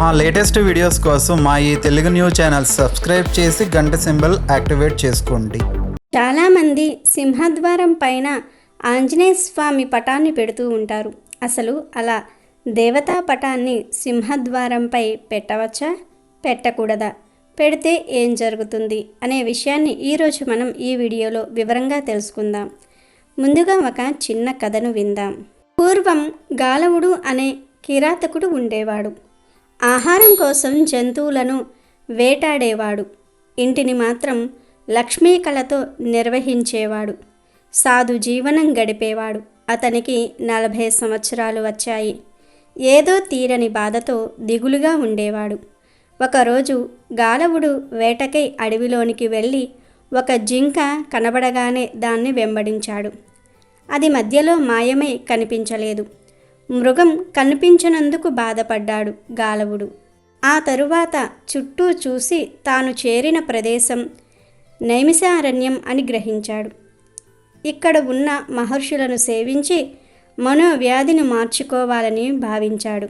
మా latest videos కోసం మా ఈ తెలుగు న్యూస్ ఛానల్ సబ్స్క్రైబ్ చేసి గంట సింబల్ యాక్టివేట్ చేసుకోండి. చాలామంది సింహద్వారం పైన ఆంజనేయ స్వామి పటాన్ని పెడుతూ ఉంటారు. అసలు అలా దేవతా పటాన్ని సింహద్వారంపై పెట్టవచ్చా? పెట్టకూడదా? పెడితే ఏం జరుగుతుంది? అనే విషయాన్ని ఈరోజు మనం ఈ వీడియోలో వివరంగా తెలుసుకుందాం. ముందుగా ఒక చిన్న కథను విందాం. పూర్వం గాలవుడు అనే కిరాతకుడు ఉండేవాడు. ఆహారం కోసం జంతువులను వేటాడేవాడు. ఇంటిని మాత్రం లక్ష్మీ కళతో నిర్వహించేవాడు. సాధు జీవనం గడిపేవాడు. అతనికి నలభై సంవత్సరాలు వచ్చాయి. ఏదో తీరని బాధతో దిగులుగా ఉండేవాడు. ఒకరోజు గాలవుడు వేటకై అడవిలోనికి వెళ్ళి ఒక జింక కనబడగానే దాన్ని వెంబడించాడు. అది మధ్యలో మాయమై కనిపించలేదు. మృగం కనిపించనందుకు బాధపడ్డాడు గాలవుడు. ఆ తరువాత చుట్టూ చూసి తాను చేరిన ప్రదేశం నైమిషారణ్యం అని గ్రహించాడు. ఇక్కడ ఉన్న మహర్షులను సేవించి మనోవ్యాధిని మార్చుకోవాలని భావించాడు.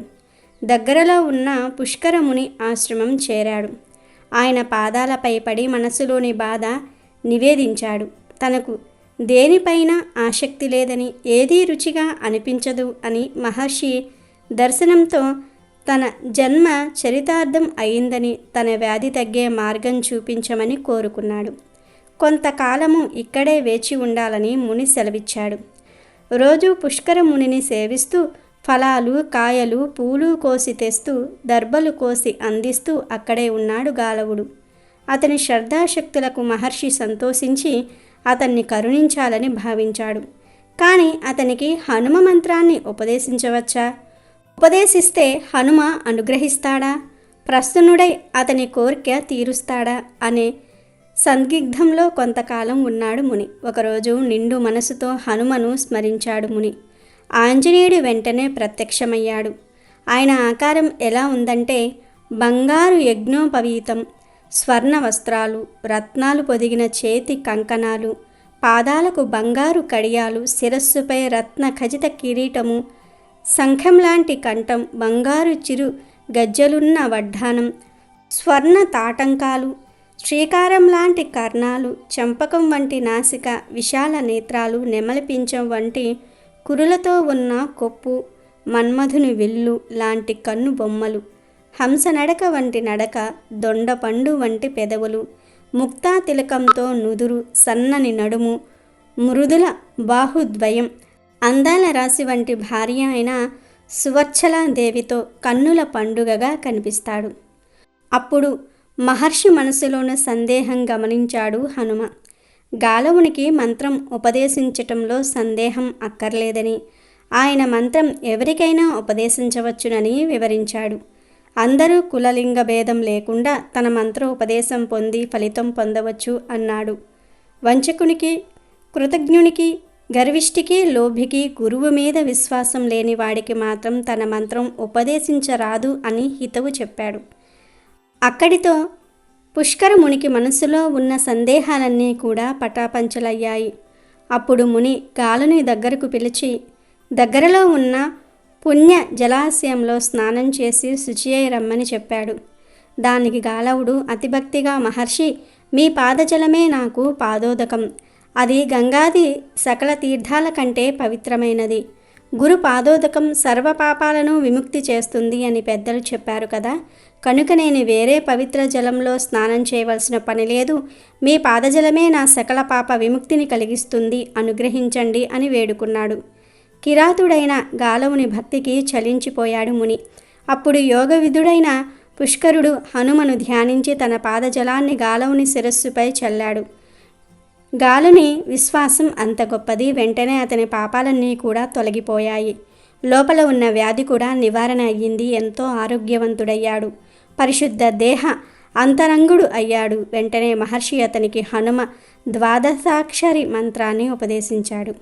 దగ్గరలో ఉన్న పుష్కరముని ఆశ్రమం చేరాడు. ఆయన పాదాలపై పడి మనసులోని బాధ నివేదించాడు. తనకు దేనిపైన ఆసక్తి లేదని ఏదీ రుచిగా అనిపించదు అని మహర్షి దర్శనంతో తన జన్మ చరితార్థం అయిందని తన వ్యాధి తగ్గే మార్గం చూపించమని కోరుకున్నాడు. కొంతకాలము ఇక్కడే వేచి ఉండాలని ముని సెలవిచ్చాడు. రోజు పుష్కర మునిని సేవిస్తూ ఫలాలు కాయలు పూలు కోసి తెస్తూ దర్బలు కోసి అందిస్తూ అక్కడే ఉన్నాడు గాలవుడు. అతని శ్రద్ధాశక్తులకు మహర్షి సంతోషించి అతన్ని కరుణించాలని భావించాడు. కానీ అతనికి హనుమ మంత్రాన్ని ఉపదేశించవచ్చా? ఉపదేశిస్తే హనుమ అనుగ్రహిస్తాడా? ప్రస్తునుడై అతని కోరిక తీరుస్తాడా? అనే సందిగ్ధంలో కొంతకాలం ఉన్నాడు ముని. ఒకరోజు నిండు మనసుతో హనుమను స్మరించాడు ముని. ఆంజనేయుడు వెంటనే ప్రత్యక్షమయ్యాడు. ఆయన ఆకారం ఎలా ఉందంటే బంగారు యజ్ఞోపవీతం. స్వర్ణ వస్త్రాలు రత్నాలు పొదిగిన చేతి కంకణాలు పాదాలకు బంగారు కడియాలు శిరస్సుపై రత్న ఖచిత కిరీటము శంఖం లాంటి కంఠం బంగారు చిరు గజ్జలున్న వడ్డానం స్వర్ణ తాటంకాలు శ్రీకారం లాంటి కర్ణాలు చంపకం వంటి నాసిక విశాల నేత్రాలు నెమలిపించం వంటి కురులతో ఉన్న కొప్పు మన్మధుని విల్లు లాంటి కన్ను బొమ్మలు. హంసనడక వంటి నడక దొండపండు వంటి పెదవులు ముక్తా తిలకంతో నుదురు సన్నని నడుము మృదుల బాహుద్వయం అందాల రాశి వంటి భార్య అయిన సువచ్చలాదేవితో కన్నుల పండుగగా కనిపిస్తాడు. అప్పుడు మహర్షి మనసులోని సందేహం గమనించాడు హనుమ. గాలవునికి మంత్రం ఉపదేశించటంలో సందేహం అక్కర్లేదని ఆయన మంత్రం ఎవరికైనా ఉపదేశించవచ్చునని వివరించాడు. అందరూ కులలింగ భేదం లేకుండా తన మంత్ర ఉపదేశం పొంది ఫలితం పొందవచ్చు అన్నాడు. వంచకునికి కృతజ్ఞునికి గర్విష్టికి లోభికి గురువు మీద విశ్వాసం లేని వాడికి మాత్రం తన మంత్రం ఉపదేశించరాదు అని హితవు చెప్పాడు. అక్కడితో పుష్కర మునికి మనసులో ఉన్న సందేహాలన్నీ కూడా పటాపంచలయ్యాయి. అప్పుడు ముని గాలుని దగ్గరకు పిలిచి దగ్గరలో ఉన్న పుణ్య జలాశయంలో స్నానం చేసి శుచి అయి రమ్మని చెప్పాడు. దానికి గాలవుడు అతిభక్తిగా మహర్షి మీ పాదజలమే నాకు పాదోదకం. అది గంగాది సకల తీర్థాల కంటే పవిత్రమైనది. గురు పాదోదకం సర్వ పాపాలను విముక్తి చేస్తుంది అని పెద్దలు చెప్పారు కదా. కనుక నేను వేరే పవిత్ర జలంలో స్నానం చేయవలసిన పని లేదు. మీ పాదజలమే నా సకల పాప విముక్తిని కలిగిస్తుంది. అనుగ్రహించండి అని వేడుకున్నాడు. కిరాతుడైన గాలవుని భక్తికి చలించిపోయాడు ముని. అప్పుడు యోగవిధుడైన పుష్కరుడు హనుమను ధ్యానించి తన పాదజలాన్ని గాలవుని శిరస్సుపై చల్లాడు. గాలుని విశ్వాసం అంత గొప్పది వెంటనే అతని పాపాలన్నీ కూడా తొలగిపోయాయి. లోపల ఉన్న వ్యాధి కూడా నివారణ అయ్యింది ఎంతో ఆరోగ్యవంతుడయ్యాడు. పరిశుద్ధ దేహ అంతరంగుడు అయ్యాడు. వెంటనే మహర్షి అతనికి హనుమ ద్వాదశాక్షరి మంత్రాన్ని ఉపదేశించాడు.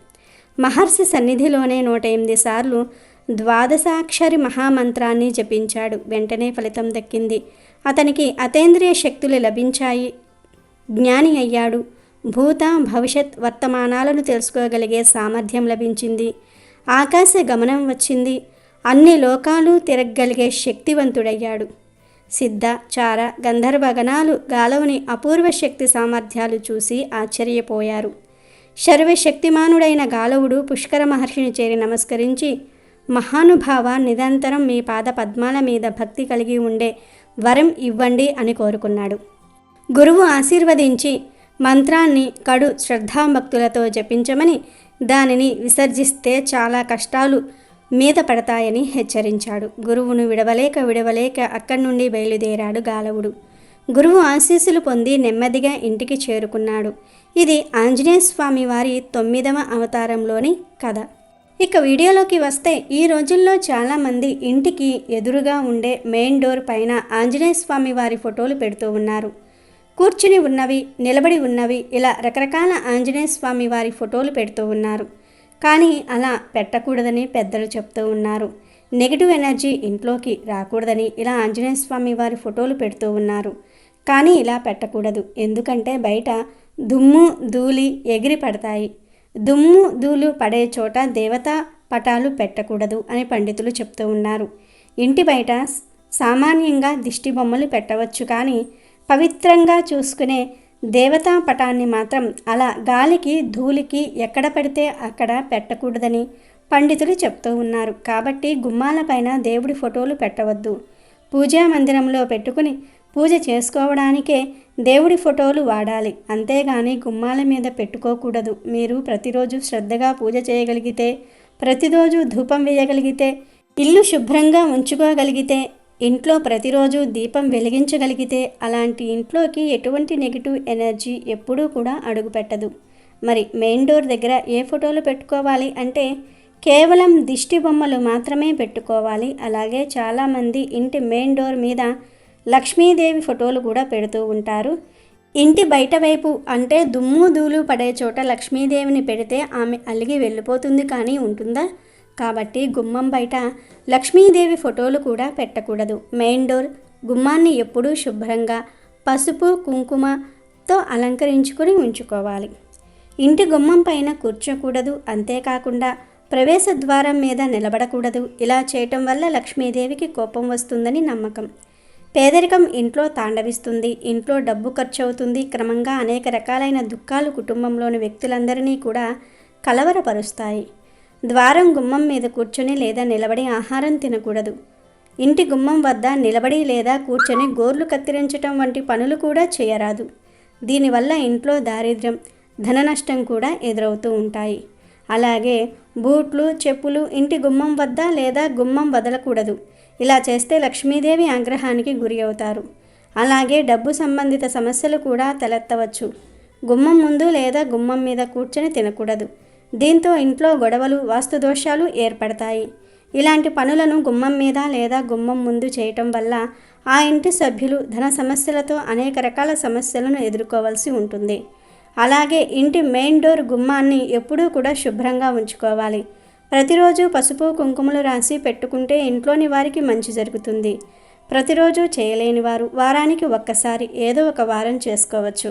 మహర్షి సన్నిధిలోనే నూట ఎనిమిది సార్లు ద్వాదశాక్షరి మహామంత్రాన్ని జపించాడు. వెంటనే ఫలితం దక్కింది. అతనికి అతేంద్రియ శక్తులు లభించాయి. జ్ఞాని అయ్యాడు. భూత భవిష్యత్ వర్తమానాలను తెలుసుకోగలిగే సామర్థ్యం లభించింది. ఆకాశ గమనం వచ్చింది. అన్ని లోకాలు తిరగగలిగే శక్తివంతుడయ్యాడు. సిద్ధ చార గంధర్వ గణాలు గాలవుని అపూర్వ శక్తి సామర్థ్యాలు చూసి ఆశ్చర్యపోయారు. సర్వశక్తిమానుడైన గాలవుడు పుష్కర మహర్షిని చేరి నమస్కరించి మహానుభావ నిరంతరం మీ పాద పద్మాల మీద భక్తి కలిగి ఉండే వరం ఇవ్వండి అని కోరుకున్నాడు. గురువు ఆశీర్వదించి మంత్రాన్ని కడు శ్రద్ధాభక్తులతో జపించమని దానిని విసర్జిస్తే చాలా కష్టాలు మీద పడతాయని హెచ్చరించాడు. గురువును విడవలేక విడవలేక అక్కడి నుండి బయలుదేరాడు గాలవుడు. గురువు ఆశీస్సులు పొంది నెమ్మదిగా ఇంటికి చేరుకున్నాడు. ఇది ఆంజనేయ స్వామి వారి తొమ్మిదవ అవతారంలోని కథ. ఇక వీడియోలోకి వస్తే ఈ రోజుల్లో చాలామంది ఇంటికి ఎదురుగా ఉండే మెయిన్ డోర్ పైన ఆంజనేయ స్వామి వారి ఫోటోలు పెడుతూ ఉన్నారు. కూర్చుని ఉన్నవి నిలబడి ఉన్నవి ఇలా రకరకాల ఆంజనేయ స్వామి వారి ఫోటోలు పెడుతూ ఉన్నారు. కానీ అలా పెట్టకూడదని పెద్దలు చెప్తూ ఉన్నారు. నెగిటివ్ ఎనర్జీ ఇంట్లోకి రాకూడదని ఇలా ఆంజనేయ స్వామి వారి ఫోటోలు పెడుతూ ఉన్నారు. కానీ ఇలా పెట్టకూడదు. ఎందుకంటే బయట దుమ్ము ధూళి ఎగిరి పడతాయి. దుమ్ము ధూళి పడే చోట దేవతా పటాలు పెట్టకూడదు అని పండితులు చెప్తూ ఉన్నారు. ఇంటి బయట సామాన్యంగా దిష్టి బొమ్మలు పెట్టవచ్చు కానీ పవిత్రంగా చూసుకునే దేవతా పటాన్ని మాత్రం అలా గాలికి ధూళికి ఎక్కడ పడితే అక్కడ పెట్టకూడదని పండితులు చెప్తూ ఉన్నారు. కాబట్టి గుమ్మాలపైన దేవుడి ఫోటోలు పెట్టవద్దు. పూజా మందిరంలో పెట్టుకుని పూజ చేసుకోవడానికే దేవుడి ఫోటోలు వాడాలి. అంతేగాని గుమ్మాల మీద పెట్టుకోకూడదు. మీరు ప్రతిరోజు శ్రద్ధగా పూజ చేయగలిగితే ప్రతిరోజు ధూపం వేయగలిగితే ఇల్లు శుభ్రంగా ఉంచుకోగలిగితే ఇంట్లో ప్రతిరోజు దీపం వెలిగించగలిగితే అలాంటి ఇంట్లోకి ఎటువంటి నెగిటివ్ ఎనర్జీ ఎప్పుడూ కూడా అడుగుపెట్టదు. మరి మెయిన్ డోర్ దగ్గర ఏ ఫోటోలు పెట్టుకోవాలి అంటే కేవలం దిష్టి బొమ్మలు మాత్రమే పెట్టుకోవాలి. అలాగే చాలామంది ఇంటి మెయిన్ డోర్ మీద లక్ష్మీదేవి ఫోటోలు కూడా పెడుతూ ఉంటారు. ఇంటి బయట వైపు అంటే దుమ్ము ధూళు పడే చోట లక్ష్మీదేవిని పెడితే ఆమె అలిగి వెళ్ళిపోతుంది కానీ ఉంటుందా? కాబట్టి గుమ్మం బయట లక్ష్మీదేవి ఫోటోలు కూడా పెట్టకూడదు. మెయిన్ డోర్ గుమ్మాన్ని ఎప్పుడూ శుభ్రంగా పసుపు కుంకుమతో అలంకరించుకుని ఉంచుకోవాలి. ఇంటి గుమ్మం పైన కూర్చోకూడదు. అంతేకాకుండా ప్రవేశ ద్వారం మీద నిలబడకూడదు. ఇలా చేయటం వల్ల లక్ష్మీదేవికి కోపం వస్తుందని నమ్మకం. పేదరికం ఇంట్లో తాండవిస్తుంది. ఇంట్లో డబ్బు ఖర్చు అవుతుంది క్రమంగా అనేక రకాలైన దుఃఖాలు కుటుంబంలోని వ్యక్తులందరినీ కూడా కలవరపరుస్తాయి. ద్వారం గుమ్మం మీద కూర్చొని లేదా నిలబడి ఆహారం తినకూడదు. ఇంటి గుమ్మం వద్ద నిలబడి లేదా కూర్చొని గోర్లు కత్తిరించటం వంటి పనులు కూడా చేయరాదు. దీనివల్ల ఇంట్లో దారిద్ర్యం ధన నష్టం కూడా ఎదురవుతూ ఉంటాయి. అలాగే బూట్లు చెప్పులు ఇంటి గుమ్మం వద్ద లేదా గుమ్మం వదలకూడదు. ఇలా చేస్తే లక్ష్మీదేవి ఆగ్రహానికి గురి అవుతారు. అలాగే డబ్బు సంబంధిత సమస్యలు కూడా తలెత్తవచ్చు. గుమ్మం ముందు లేదా గుమ్మం మీద కూర్చొని తినకూడదు. దీంతో ఇంట్లో గొడవలు వాస్తు దోషాలు ఏర్పడతాయి. ఇలాంటి పనులను గుమ్మం మీద లేదా గుమ్మం ముందు చేయటం వల్ల ఆ ఇంటి సభ్యులు ధన సమస్యలతో అనేక రకాల సమస్యలను ఎదుర్కోవాల్సి ఉంటుంది. అలాగే ఇంటి మెయిన్ డోర్ గుమ్మాన్ని ఎప్పుడూ కూడా శుభ్రంగా ఉంచుకోవాలి. ప్రతిరోజు పసుపు కుంకుమలు రాసి పెట్టుకుంటే ఇంట్లోని వారికి మంచి జరుగుతుంది. ప్రతిరోజు చేయలేని వారు వారానికి ఒక్కసారి ఏదో ఒక వారం చేసుకోవచ్చు.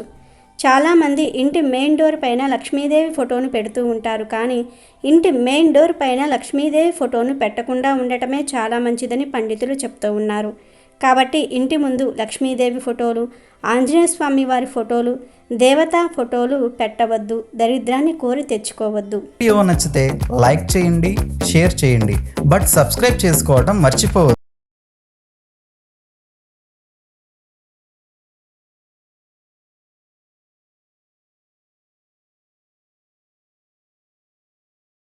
చాలామంది ఇంటి మెయిన్ డోర్ పైన లక్ష్మీదేవి ఫోటోను పెడుతూ ఉంటారు కానీ ఇంటి మెయిన్ డోర్ పైన లక్ష్మీదేవి ఫోటోను పెట్టకుండా ఉండటమే చాలా మంచిదని పండితులు చెప్తూ ఉన్నారు. కాబట్టి ఇంటి ముందు లక్ష్మీదేవి ఫోటోలు ఆంజనేయ స్వామి వారి ఫోటోలు దేవతా ఫోటోలు పెట్టవద్దు దరిద్రాన్ని కోరి తెచ్చుకోవద్దు. వీడియో నచ్చితే లైక్ చేయండి షేర్ చేయండి బట్ సబ్స్క్రైబ్ చేసుకోవడం మర్చిపోవద్దు.